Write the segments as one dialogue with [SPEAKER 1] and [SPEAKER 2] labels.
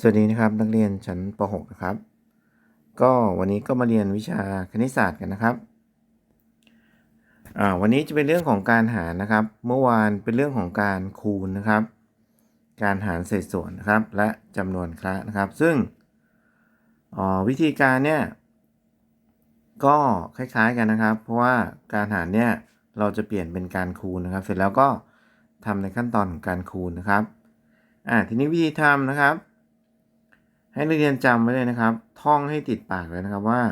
[SPEAKER 1] สวัสดีนะครับนักเรียนชั้นป .6 นะครับ ก็วันนี้ก็มาเรียนวิชาคณิตศาสตร์กันนะครับอ่าวันนี้จะเป็นเรื่องของการหารนะครับ เมื่อวานเป็นเรื่องของการคูณนะครับ การหารเศษส่วนนะครับ และจำนวนคละนะครับ ซึ่งอ่าวิธีการเนี่ยก็คล้ายๆกันนะครับ เพราะว่าการหารเนี่ยเราจะเปลี่ยนเป็นการคูณนะครับ เสร็จแล้วก็ทำในขั้นตอนของการคูณนะครับอ่าทีนี้วิธีทำนะครับ ให้นักเรียนจำไว้เลยนะครับ ท่องให้ติดปากเลยนะครับว่า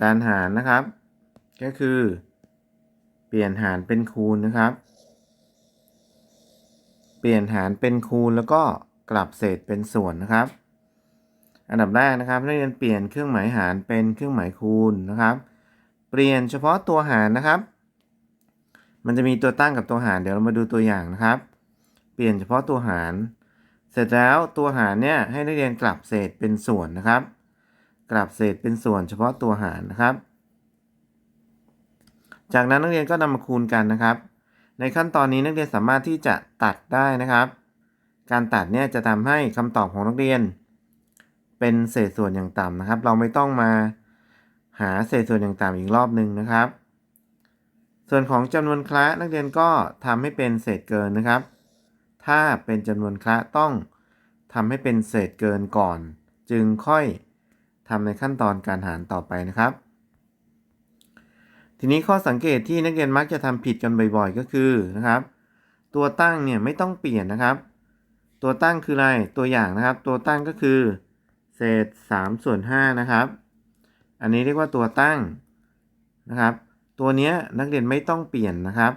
[SPEAKER 1] การหารนะครับ ก็คือ เปลี่ยนหารเป็นคูณนะครับ เปลี่ยนหารเป็นคูณแล้วก็กลับเศษเป็นส่วนนะครับ อันดับแรกนะครับนักเรียนเปลี่ยนเครื่องหมายหารเป็นเครื่องหมายคูณนะครับ เปลี่ยนเฉพาะตัวหารนะครับ มันจะมีตัวตั้งกับตัวหารเดี๋ยวเรามาดูตัวอย่างนะครับ เปลี่ยนเฉพาะตัวหาร ร็จแล้วตัวหารเนี่ยให้นักเรียนกลับเศษเป็นส่วนนะครับ กลับเศษเป็นส่วนเฉพาะตัวหารนะครับ จากนั้นนักเรียนก็นำมาคูณกันนะครับ ในขั้นตอนนี้นักเรียนสามารถที่จะตัดได้นะครับ การตัดเนี่ยจะทำให้คำตอบของนักเรียน เป็นเศษส่วนอย่างต่ำนะครับ เราไม่ต้องมาหาเศษส่วนอย่างต่ำอีกรอบหนึ่งนะครับ ส่วนของจำนวนคละนักเรียนก็ทำให้เป็นเศษเกินนะครับถ้าเป็นจำนวนคละต้อง ทำให้เป็นเศษเกินก่อน จึงค่อยทำในขั้นตอนการหารต่อไปนะครับ ทีนี้ข้อสังเกตที่นักเรียนมักจะทำผิดกันบ่อยๆ ก็คือนะครับ ตัวตั้งเนี่ยไม่ต้องเปลี่ยนนะครับ ตัวตั้งคืออะไรตัวอย่างนะครับ ตัวตั้งก็คือเศษ3ส่วน5นะครับ อันนี้เรียกว่าตัวตั้งนะครับ ตัวนี้นักเรียนไม่ต้องเปลี่ยนนะครับ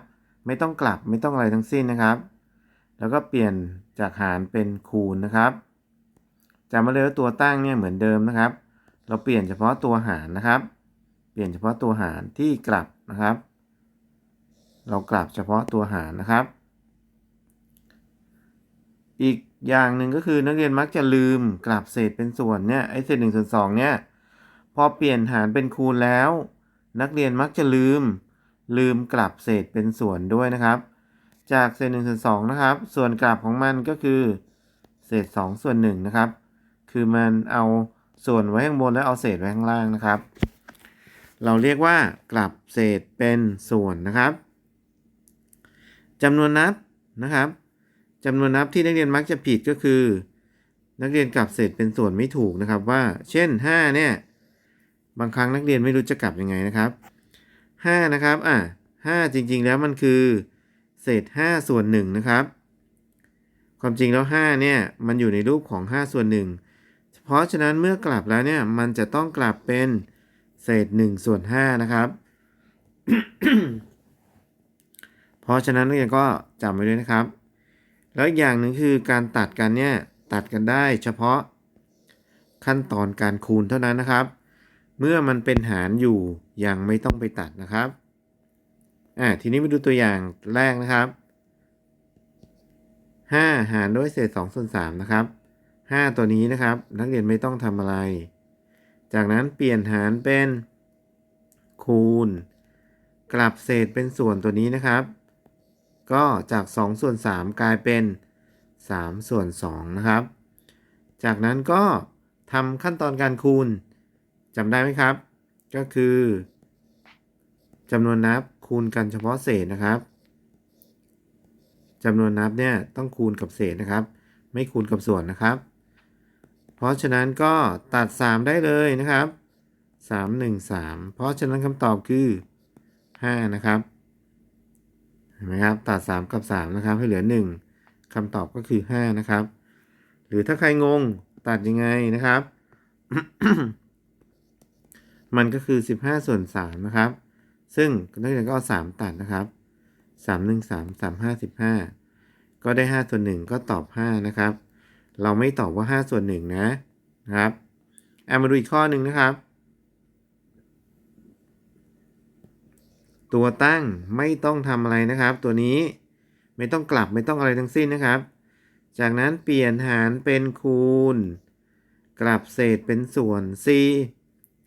[SPEAKER 1] ไม่ต้องกลับไม่ต้องอะไรทั้งสิ้นนะครับ แล้วก็เปลี่ยนจากหารเป็นคูณนะครับจำมาเลยว่าตัวตั้งเนี่ยเหมือนเดิมนะครับ เราเปลี่ยนเฉพาะตัวหารนะครับ เปลี่ยนเฉพาะตัวหารที่กลับนะครับ เรากลับเฉพาะตัวหารนะครับ อีกอย่างหนึ่งก็คือนักเรียนมักจะลืมกลับเศษเป็นส่วนเนี่ยไอ้เศษหนึ่งส่วนสองเนี่ยพอเปลี่ยนหารเป็นคูณแล้ว นักเรียนมักจะลืม ลืมกลับเศษเป็นส่วนด้วยนะครับ จากเศษ1ส่วน2นะครับ ส่วนกลับของมันก็คือ เศษ 2 ส่วน1นะครับ คือมันเอาส่วนไว้ข้างบนแล้วเอาเศษไว้ข้างล่างนะครับ เราเรียกว่ากลับเศษเป็นส่วนนะครับจำนวนนับนะครับจำนวนนับที่นักเรียนมักจะผิดก็คือ นักเรียนกลับเศษเป็นส่วนไม่ถูกนะครับว่า เช่น 5 เนี่ย บางครั้งนักเรียนไม่รู้จะกลับยังไงนะครับ 5 นะครับอะ5จริงๆแล้วมันคือ เศษ 5 ส่วน1นะครับ ความจริงแล้ว 5 เนี่ย มันอยู่ในรูปของ 5 ส่วน 1 เพราะฉะนั้นเมื่อกลับแล้วเนี่ย มันจะต้องกลับเป็นเศษ 1 ส่วน 5 นะครับ เพราะฉะนั้นนักเรียนก็จำไว้ด้วยนะครับ แล้วอย่างหนึ่งคือการตัดกันเนี่ย ตัดกันได้เฉพาะขั้นตอนการคูณเท่านั้นนะครับ เมื่อมันเป็นหารอยู่ยังไม่ต้องไปตัดนะครับ อ่าทีนี้มาดูตัวอย่างแรกนะครับ 5 หารด้วยเศษ2ส่วน3นะครับ 5 ตัวนี้นะครับ นักเรียนไม่ต้องทำอะไร จากนั้นเปลี่ยนหารเป็น คูณ กลับเศษเป็นส่วนตัวนี้นะครับ ก็จาก 2 ส่วน 3 กลายเป็น 3 ส่วน 2 นะครับ จากนั้นก็ทำขั้นตอนการคูณจำได้ไหมครับ ก็คือจำนวนนับ คูณกันเฉพาะเศษนะครับจำนวนนับเนี่ยต้องคูณกับเศษนะครับ ไม่คูณกับส่วนนะครับ เพราะฉะนั้นก็ตัด 3 ได้เลยนะครับ 3 1 3 เพราะฉะนั้นคำตอบคือ 5 นะครับเห็นไหมครับตัด 3 กับ 3 นะครับ ให้เหลือ 1คำตอบก็คือ 5 นะครับ หรือถ้าใครงงตัดยังไงนะครับ มันก็คือ 15 ส่วน 3 นะครับ ซึ่งนักเรียนก็เอาสามตัดนะครับสามหนึ่งสามสามห้าสิบห้าก็ได้ห้าส่วนหนึ่งก็ตอบห้านะครับ เราไม่ตอบว่าห้าส่วนหนึ่งนะนะครับเอามาดูอีกข้อหนึ่งนะครับ ตัวตั้งไม่ต้องทำอะไรนะครับ ตัวนี้ไม่ต้องกลับไม่ต้องอะไรทั้งสิ้นนะครับ จากนั้นเปลี่ยนหารเป็นคูณ กลับเศษเป็นส่วน c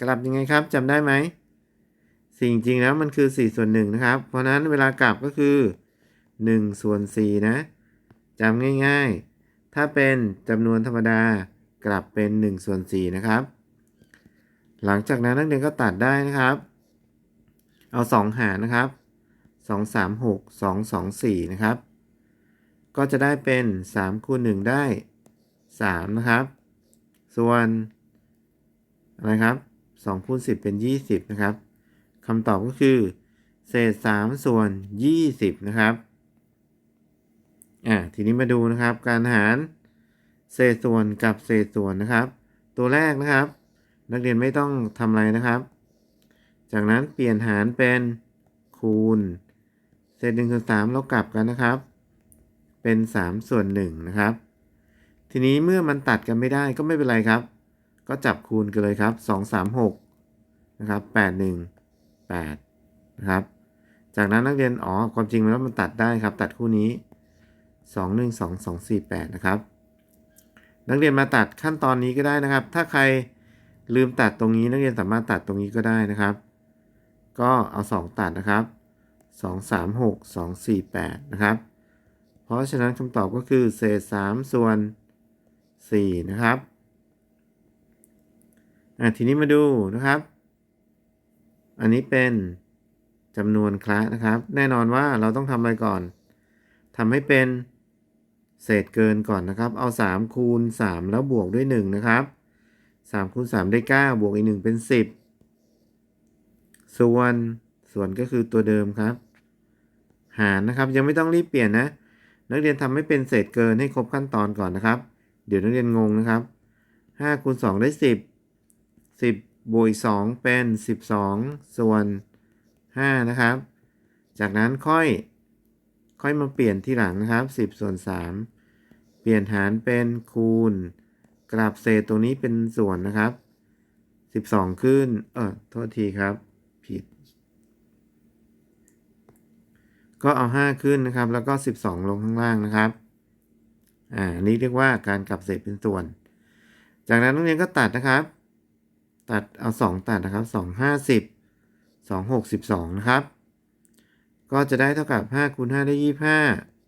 [SPEAKER 1] กลับยังไงครับจำได้ไหม สิ่งจริงแล้วมันคือ4ส่วน1นะครับ เพราะนั้นเวลากลับก็คือ1ส่วน4นะจำง่ายๆ ถ้าเป็นจำนวนธรรมดากลับเป็น1ส่วน4นะครับ หลังจากนั้นนักเรียนก็ตัดได้นะครับ เอา 2 หารนะครับ 2 3 6 2 2 4 นะครับ ก็จะได้เป็น3คูณ1ได้ 3 นะครับ ส่วนอะไรครับ2คูณ10 เป็น 20 นะครับ คำตอบก็คือ เศษ 3 ส่วน 20 นะครับอ่าทีนี้มาดูนะครับ การหารเศษส่วนกับเศษส่วนนะครับ ตัวแรกนะครับ นักเรียนไม่ต้องทำอะไรนะครับ จากนั้นเปลี่ยนหารเป็นคูณ เศษ1ส่วน3เรากลับกันนะครับ เป็น 3 ส่วน1นะครับ ทีนี้เมื่อมันตัดกันไม่ได้ก็ไม่เป็นไรครับ ก็จับคูณกันเลยครับ 2 3 6นะครับ8 1 8นะครับ จากนั้นนักเรียน อ๋อ ความจริงแล้วมันตัดได้ครับ ตัดคู่นี้ 2 1 2 2 4 8 นะครับ นักเรียนมาตัดขั้นตอนนี้ก็ได้นะครับ ถ้าใครลืมตัดตรงนี้นักเรียนสามารถตัดตรงนี้ก็ได้นะครับ ก็เอา 2 ตัดนะครับ 2 3 6 2 4 8 นะครับ เพราะฉะนั้นคำตอบก็คือเศษ 3 ส่วน 4 นะครับ อะทีนี้มาดูนะครับ อันนี้เป็นจำนวนคละนะครับ แน่นอนว่าเราต้องทำอะไรก่อนทำให้เป็นเศษเกินก่อนนะครับ เอา 3 คูณ 3 แล้วบวกด้วย 1 นะครับ 3 คูณ 3 ได้ 9 บวกอีก 1 เป็น 10 ส่วนส่วนก็คือตัวเดิมครับ หารนะครับยังไม่ต้องรีบเปลี่ยนนะ นักเรียนทำให้เป็นเศษเกินให้ครบขั้นตอนก่อนนะครับ เดี๋ยวนักเรียนงงนะครับ5คูณ2ได้ 10 10 บวกอีก2เป็น 12 ส่วน 5 นะครับ จากนั้นค่อยค่อยมาเปลี่ยนที่หลังนะครับ 10 ส่วน 3 เปลี่ยนหารเป็นคูณ กลับเศษตรงนี้เป็นส่วนนะครับ 12 ขึ้น เออโทษทีครับ ผิด ก็เอา 5 ขึ้นนะครับ แล้วก็ 12 ลงข้างล่างนะครับ อ่า นี่เรียกว่าการกลับเศษเป็นส่วน จากนั้นนักเรียนก็ตัดนะครับ ตัดเอา 2 ตัดนะครับ 2 50 2 62 นะครับ ก็จะได้เท่ากับ 5คูณ5ได้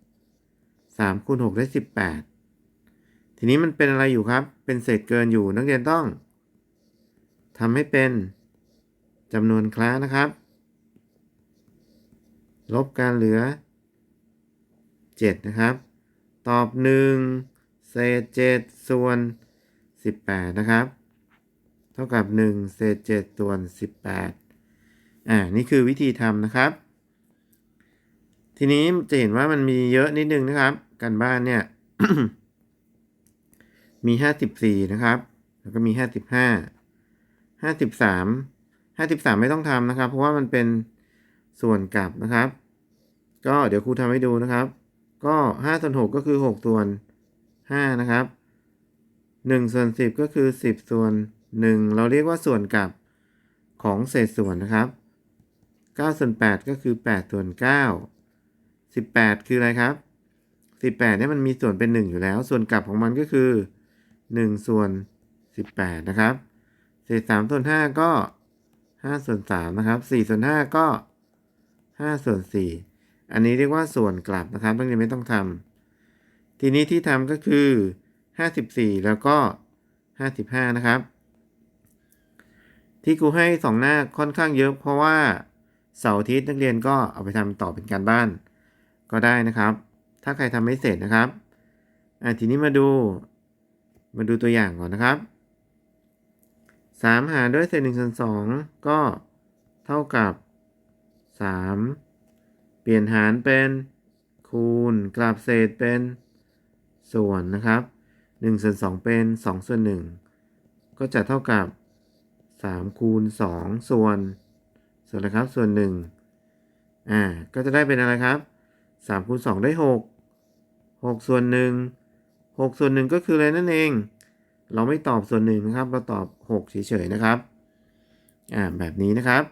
[SPEAKER 1] 25 3คูณ6ได้ 18 ทีนี้มันเป็นอะไรอยู่ครับ เป็นเศษเกินอยู่นักเรียนต้องทำให้เป็นจำนวนคล้านะครับ ลบการเหลือ 7 นะครับ ตอบ 1 เศษ 7 ส่วน 18 นะครับ เท่ากับ 1 เศษ 7 ส่วน 18 อ่า นี่คือวิธีทำนะครับ ทีนี้จะเห็นว่ามันมีเยอะนิดนึงนะครับ กันบ้านเนี่ย มี 54 นะครับ แล้วก็มี 55 53 53 ไม่ต้องทำนะครับ เพราะว่ามันเป็นส่วนกลับนะครับ ก็เดี๋ยวครูทำให้ดูนะครับ ก็5ส่วน6ก็คือ 6 ส่วน5นะครับ1ส่วน10 ก็คือ 10 ส่วน1 เราเรียกว่าส่วนกลับของเศษส่วนนะครับ9ส่วน8ก็คือ 8 ส่วน 9 18 คืออะไรครับ 18เนี่ยมันมีส่วนเป็น 1 อยู่แล้ว ส่วนกลับของมันก็คือ 1 ส่วน 18 นะครับ เศษ3ส่วน 5 ก็ 5 ส่วน 3 นะครับ 4 ส่วน 5 ก็ 5 ส่วน 4 อันนี้เรียกว่าส่วนกลับนะครับนักเรียนไม่ต้องทำทีนี้ที่ทำก็คือ 54 แล้วก็ 55 นะครับ ที่ครูให้2หน้าค่อนข้างเยอะ เพราะว่าเสาร์อาทิตย์นักเรียนก็เอาไปทำต่อเป็นการบ้าน ก็ได้นะครับ ถ้าใครทำไม่เสร็จนะครับอะทีนี้มาดู มาดูตัวอย่างก่อนนะครับ 3 หารด้วยเศษ1ส่วน2ก็เท่ากับ 3 เปลี่ยนหารเป็นคูณกลับเศษเป็นส่วนนะครับ1ส่วน2เป็น2ส่วน1ก็จะเท่ากับ 3คูณ2ส่วนส่วนอะไรครับ ส่วน1อ่า ก็จะได้เป็นอะไรครับ3คูณ2ได้ 6 6 ส่วน 1 6 ส่วน 1 ก็คืออะไรนั่นเอง เราไม่ตอบส่วน1นะครับ เราตอบ 6 เฉยๆนะครับ อ่า แบบนี้นะครับ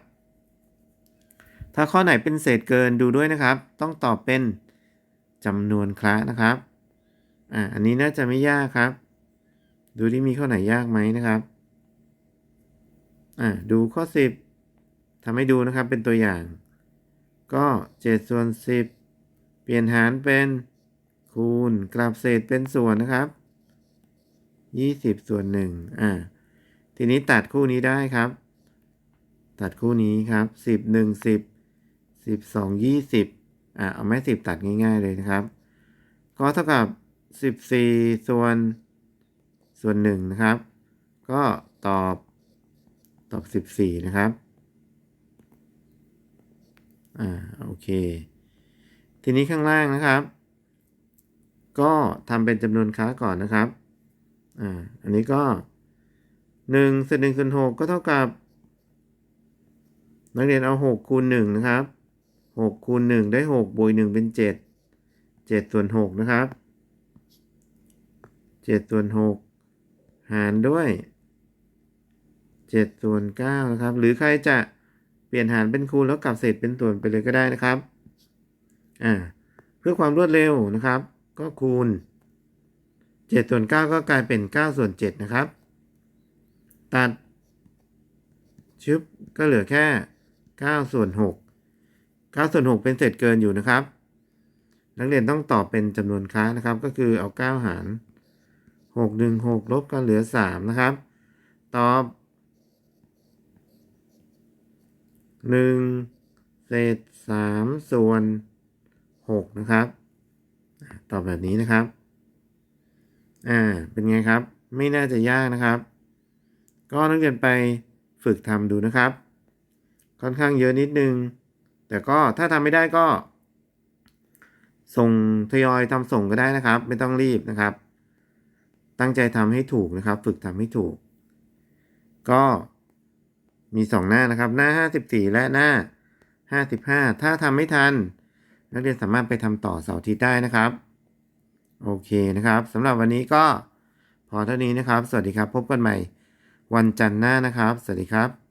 [SPEAKER 1] ถ้าข้อไหนเป็นเศษเกินดูด้วยนะครับ ต้องตอบเป็นจำนวนคละนะครับ อ่า อันนี้น่าจะไม่ยากครับ ดูที่มีข้อไหนยากไหมนะครับ อ่าดูข้อ 10ทำให้ดูนะครับเป็นตัวอย่าง ก็ 7 ส่วน 10 เปลี่ยนหารเป็นคูณกลับเศษเป็นส่วนนะครับยี่สิบส่วนหนึ่งอ่าทีนี้ตัดคู่นี้ได้ครับ ตัดคู่นี้ครับสิบหนึ่งสิบสิบสองยี่สิบอ่าเอาแม่สิบตัดง่ายๆเลยนะครับ ก็เท่ากับสิบสี่ส่วนส่วนหนึ่งนะครับ ก็ตอบ ตอบสิบสี่นะครับ อ่า โอเค ทีนี้ข้างล่างนะครับ ก็ทำเป็นจำนวนค้าก่อนนะครับ อ่า อันนี้ก็หนึ่งส่วนหนึ่งส่วนหกก็เท่ากับ นักเรียนเอาหกคูณหนึ่งนะครับหกคูณหนึ่งได้หกบวกหนึ่งเป็นเจ็ดเจ็ดส่วนหกนะครับเจ็ดส่วนหกหารด้วย จ็ดส่วนเก้านะครับ หรือใครจะเปลี่ยนหารเป็นคูณแล้วกลับเศษเป็นส่วนไปเลยก็ได้นะครับอ่าเพื่อความรวดเร็วนะครับ ก็คูณ7ส่วน9ก็กลายเป็น9ส่วน7นะครับ ตัดชึบก็เหลือแค่9ส่วน6 9ส่วน6เป็นเศษเกินอยู่นะครับ นักเรียนต้องตอบเป็นจำนวนค้านะครับ ก็คือเอา 9 หาร 6 1 6 ลบก็เหลือ 3 นะครับ ตอบ 1เศษ3ส่วน6นะครับตอบแบบนี้นะครับ อ่า เป็นไงครับ ไม่น่าจะยากนะครับ ก็นักเรียนไปฝึกทำดูนะครับ ค่อนข้างเยอะนิดนึง แต่ก็ถ้าทำไม่ได้ก็ ส่งทยอยทำส่งก็ได้นะครับ ไม่ต้องรีบนะครับ ตั้งใจทำให้ถูกนะครับ ฝึกทำให้ถูก ก็ มีสองหน้านะครับ หน้า 54 และหน้า 55 ถ้าทำไม่ทัน นักเรียนสามารถไปทำต่อเสาร์อาทิตย์ได้นะครับ โอเคนะครับสำหรับวันนี้ก็พอเท่านี้นะครับ สวัสดีครับ พบกันใหม่วันจันทร์หน้านะครับ สวัสดีครับ